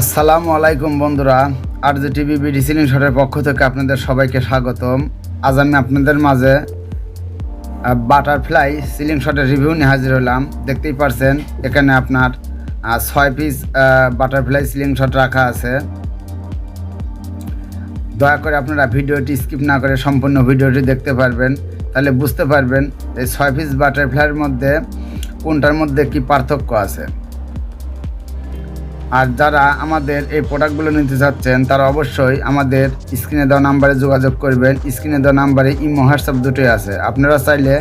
আসসালামু আলাইকুম বন্ধুরা R G TV BD sealing শটের পক্ষ থেকে আপনাদের সবাইকে স্বাগতম। আজ আমি আপনাদের মাঝে বাটারফ্লাই সিলিং শটের রিভিউ নিয়ে হাজির হলাম। দেখতেই পারছেন, এখানে আপনার ছয় পিস বাটারফ্লাই সিলিং শট রাখা আছে। দয়া করে আপনারা ভিডিওটি স্কিপ না করে সম্পূর্ণ ভিডিওটি দেখতে পারবেন। তাহলে বুঝতে পারবেন এই ছয় পিস বাটারফ্লাইয়ের মধ্যে কোনটার মধ্যে কি পার্থক্য আছে। আর যারা আমাদের এই প্রোডাক্টগুলো নিতে চাচ্ছেন, তারা অবশ্যই আমাদের স্ক্রিনে দেওয়া নাম্বারে যোগাযোগ করবেন। স্ক্রিনে দেওয়া নাম্বারে ইমো হোয়াটসঅ্যাপ দুটোই আছে। আপনারা চাইলে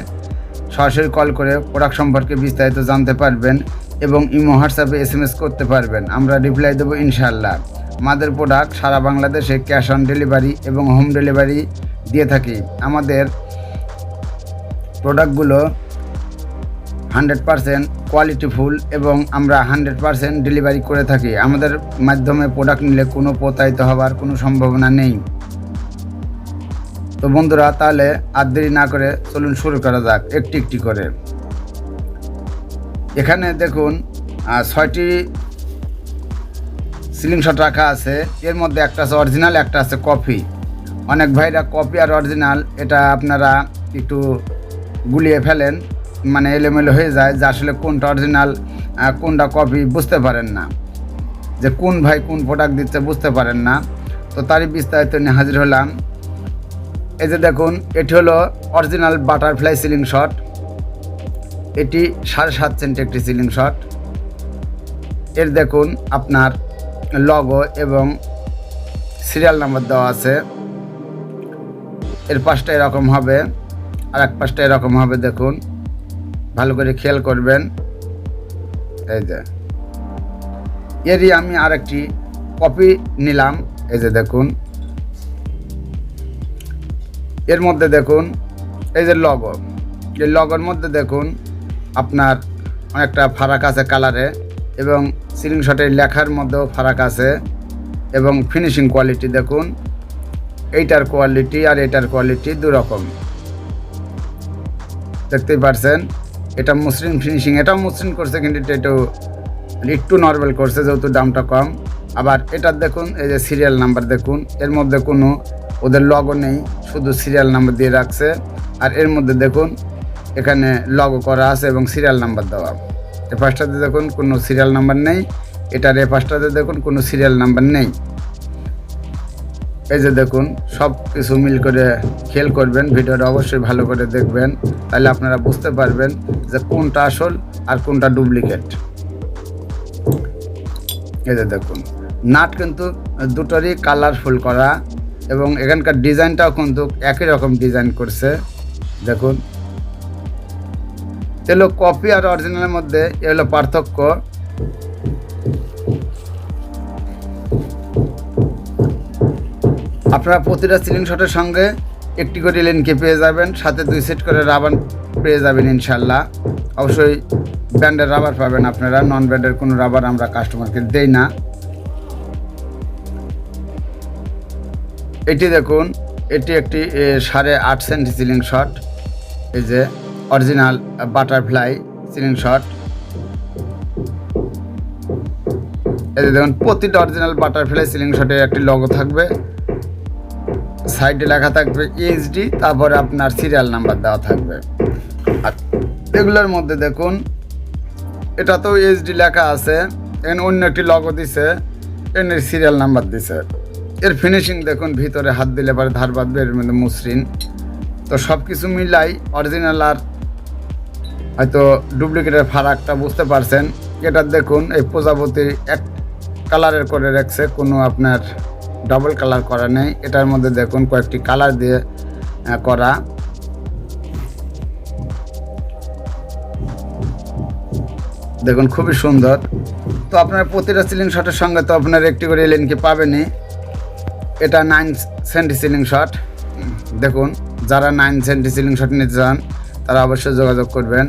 সরাসরি কল করে প্রোডাক্ট সম্পর্কে বিস্তারিত জানতে পারবেন এবং ইমো হোয়াটসঅ্যাপে এস এম এস করতে পারবেন। আমরা রিপ্লাই দেবো ইনশাআল্লাহ। আমাদের প্রোডাক্ট সারা বাংলাদেশে ক্যাশ অন ডেলিভারি এবং হোম ডেলিভারি দিয়ে থাকি। আমাদের প্রোডাক্টগুলো হান্ড্রেড পারসেন্ট কোয়ালিটিফুল এবং আমরা হান্ড্রেড পারসেন্ট ডেলিভারি করে থাকি। আমাদের মাধ্যমে প্রোডাক্ট নিলে কোনো প্রতারিত হওয়ার কোনো সম্ভাবনা নেই। তো বন্ধুরা, তাহলে আর দেরি না করে চলুন শুরু করা যাক, একটি একটি করে। এখানে দেখুন ছয়টি সিলিং শট রাখা আছে। এর মধ্যে একটা আছে অরিজিনাল, একটা আছে কপি। অনেক ভাইরা কপি আর অরিজিনাল, এটা আপনারা একটু গুলিয়ে ফেলেন। মানে এলোমেলো হয়ে যায়, যে আসলে কোনটা অরিজিনাল কোনটা কপি বুঝতে পারেন না। যে কোন ভাই কোন প্রোডাক্ট দিচ্ছে বুঝতে পারেন না। তো তারই বিস্তারিত নিয়ে হাজির হলাম। এই যে দেখুন, এটি হলো অরিজিনাল বাটারফ্লাই সিলিং শট এটি সাড়ে সাত সেন্ট একটি সিলিং শট এর দেখুন, আপনার লগো এবং সিরিয়াল নাম্বার দেওয়া আছে। এর পাশটা এরকম হবে আর এক পাশটা এরকম হবে, দেখুন। ভালো করে খেয়াল করবেন। এই যে। এরই আমি আরেকটি কপি নিলাম। এই যে দেখুন। এর মধ্যে দেখুন, এই যে লগো এই লগোর মধ্যে দেখুন, আপনার অনেকটা ফারাক আছে কালারে এবং সিলিং শটের লেখার মধ্যেও ফারাক আছে এবং ফিনিশিং কোয়ালিটি দেখুন। এইটার কোয়ালিটি আর এটার কোয়ালিটি দুরকম। দেখতেই পারছেন? এটা মসৃণ ফিনিশিং এটাও মসৃণ করছে কিন্তু এটা একটু একটু নর্মাল করছে যেহেতু দামটা কম। আবার এটার দেখুন, এই যে সিরিয়াল নাম্বার দেখুন, এর মধ্যে কোনো ওদের লগও নেই, শুধু সিরিয়াল নাম্বার দিয়ে রাখছে। আর এর মধ্যে দেখুন, এখানে লগো করা আছে এবং সিরিয়াল নাম্বার দেওয়া। এ পাশটাতে দেখুন কোনো সিরিয়াল নাম্বার নেই, এটার এ পাশটাতে দেখুন কোনো সিরিয়াল নাম্বার নেই। এই যে দেখুন, সব কিছু মিল করে খেল করবেন, ভিডিওটা অবশ্যই ভালো করে দেখবেন, তাহলে আপনারা বুঝতে পারবেন যে কোনটা আসল আর কোনটা ডুপ্লিকেট। এই যে দেখুন, নাট কিন্তু দুটোরই কালারফুল করা এবং এখানকার ডিজাইনটাও কিন্তু একই রকম ডিজাইন করছে। দেখুন এগুলো কপি আর অরিজিনালের মধ্যে এগুলো পার্থক্য। আপনারা প্রতিটা সিলিং শটের সঙ্গে একটি করে লেনকে পেয়ে যাবেন, সাথে দুই সেট করে রাবার পেয়ে যাবেন ইনশাল্লাহ। অবশ্যই ব্র্যান্ডের রাবার পাবেন আপনারা নন ব্র্যান্ডের কোনো রাবার আমরা কাস্টমারকে দেই না। এটি দেখুন, এটি একটি সাড়ে আট সেন্ট সিলিং শট এই যে অরিজিনাল বাটারফ্লাই সিলিং শট এই যে দেখুন, প্রতিটা অরিজিনাল বাটারফ্লাই সিলিং শটে একটি লগো থাকবে। সাইডে লেখা থাকবে এইচডি তারপরে আপনার সিরিয়াল নাম্বার দেওয়া থাকবে। আর এগুলোর মধ্যে দেখুন এটা তো এইচডি লেখা আছে এন অন্য একটি লগও দিছে, এর সিরিয়াল নাম্বার দিছে। এর ফিনিশিং দেখুন, ভিতরে হাত দিলে পরে ধার বাঁধবে এর মধ্যে মসৃণ। তো সব কিছু মিলাই অরিজিনাল আর হয়তো ডুপ্লিকেটের ফারাকটা বুঝতে পারছেন। এটা দেখুন, এই প্রজাপতি এক কালারের করে রাখছে, কোনো আপনার ডাবল কালার করা নেই। এটার মধ্যে দেখুন কয়েকটি কালার দিয়ে করা। দেখুন খুবই সুন্দর। তো আপনার প্রতিটা সিলিং শটের সঙ্গে তো আপনার একটি করে এলএনকে পাবেনই। এটা নাইন সেন্টি সিলিং শট দেখুন, যারা নাইন সেন্টি সিলিং শট নিতে চান, তারা অবশ্যই যোগাযোগ করবেন।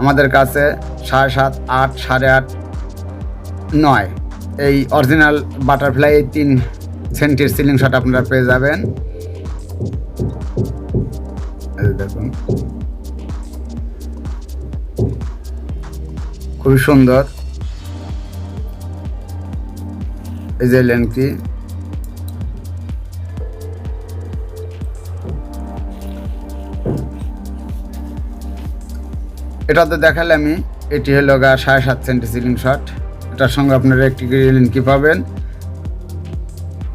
আমাদের কাছে সাড়ে সাত, আট, সাড়ে আট, নয়। এই অরিজিনাল বাটারফ্লাই তিন সেন্টির সিলিং শট আপনারা পেয়ে যাবেন। দেখুন। খুবই সুন্দর। এই যে লেনকি। এটা তো দেখালে আমি এটি হলো গা সাড়ে সাত সেন্টি সিলিং শট। এটার সঙ্গে আপনারা একটি লিঙ্কি পাবেন।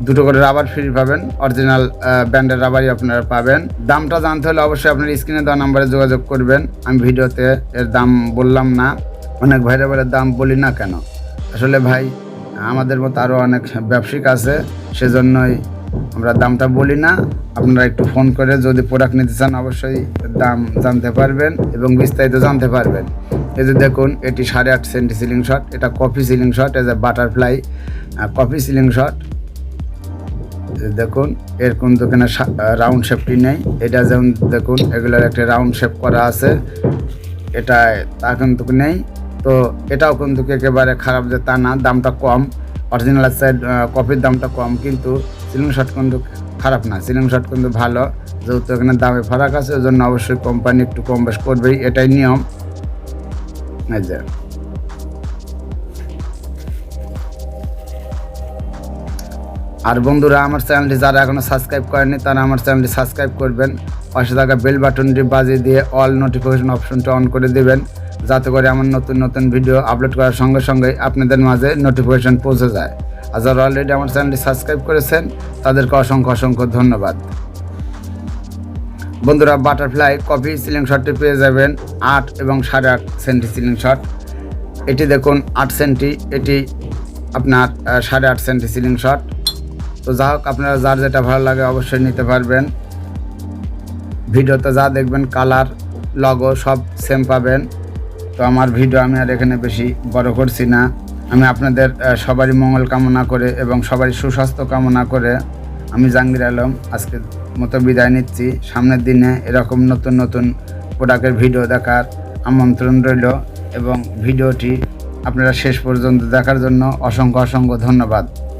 দুটো করে রাবার ফ্রি পাবেন। অরিজিনাল ব্র্যান্ডের রাবারই আপনারা পাবেন। দামটা জানতে হলে অবশ্যই আপনার স্ক্রিনে দেওয়া নাম্বারে যোগাযোগ করবেন। আমি ভিডিওতে এর দাম বললাম না, অনেক ভাইরা বলে দাম বলি না কেন? আসলে ভাই, আমাদের মতো আরও অনেক ব্যবসায়িক আছে, সেজন্যই আমরা দামটা বলি না। আপনারা একটু ফোন করে যদি প্রোডাক্ট নিতে চান, অবশ্যই দাম জানতে পারবেন এবং বিস্তারিত জানতে পারবেন। এই যে দেখুন, এটি সাড়ে আট সেন্টি সিলিং শট এটা coffee sealing shot as a butterfly coffee sealing shot দেখুন, এর কিন্তু এখানে রাউন্ড শেপটি নেই। এটা যেমন দেখুন, এগুলোর একটা রাউন্ড শেপ করা আছে। এটা তা কিন্তু নেই। তো এটাও কিন্তু একেবারে খারাপ যে তা না, দামটা কম। অরিজিনাল সাইড কপির দামটা কম, কিন্তু সিলিং শট কিন্তু খারাপ না। সিলিং শট কিন্তু ভালো। যেহেতু এখানে দামে ফারাক আছে, ওই জন্য অবশ্যই কোম্পানি একটু কম বেশ করবেই। এটাই নিয়ম। এই যে। আর বন্ধুরা, আমার চ্যানেলটি যারা এখনও সাবস্ক্রাইব করেনি তারা আমার চ্যানেলটি সাবস্ক্রাইব করবেন। পাশে থাকা বেল বাটনটি বাজিয়ে দিয়ে অল নোটিফিকেশন অপশনটা অন করে দেবেন, যাতে করে আমার নতুন নতুন ভিডিও আপলোড করার সঙ্গে সঙ্গে আপনাদের মাঝে নোটিফিকেশন পৌঁছে যায়। আর যারা অলরেডি আমার চ্যানেলটি সাবস্ক্রাইব করেছেন, তাদেরকে অসংখ্য অসংখ্য ধন্যবাদ। বন্ধুরা বাটারফ্লাই কফি সিলিং শটটি পেয়ে যাবেন আট এবং সাড়ে আট সেন্টি সিলিং শট এটি দেখুন আট সেন্টি এটি আপনার সাড়ে আট সেন্টি সিলিং শট তো যা হোক, আপনারা যার যেটা ভালো লাগে অবশ্যই নিতে পারবেন। ভিডিওতে যা দেখবেন, কালার লগো সব সেম পাবেন। তো আমার ভিডিও আমি আর এখানে বেশি বড় করছি না। আমি আপনাদের সবারই মঙ্গল কামনা করে এবং সবারই সুস্বাস্থ্য কামনা করে আমি জাহাঙ্গীর আলম আজকে মতো বিদায় নিচ্ছি। সামনের দিনে এরকম নতুন নতুন প্রোডাক্টের ভিডিও দেখার আমন্ত্রণ রইল এবং ভিডিওটি আপনারা শেষ পর্যন্ত দেখার জন্য অসংখ্য অসংখ্য ধন্যবাদ।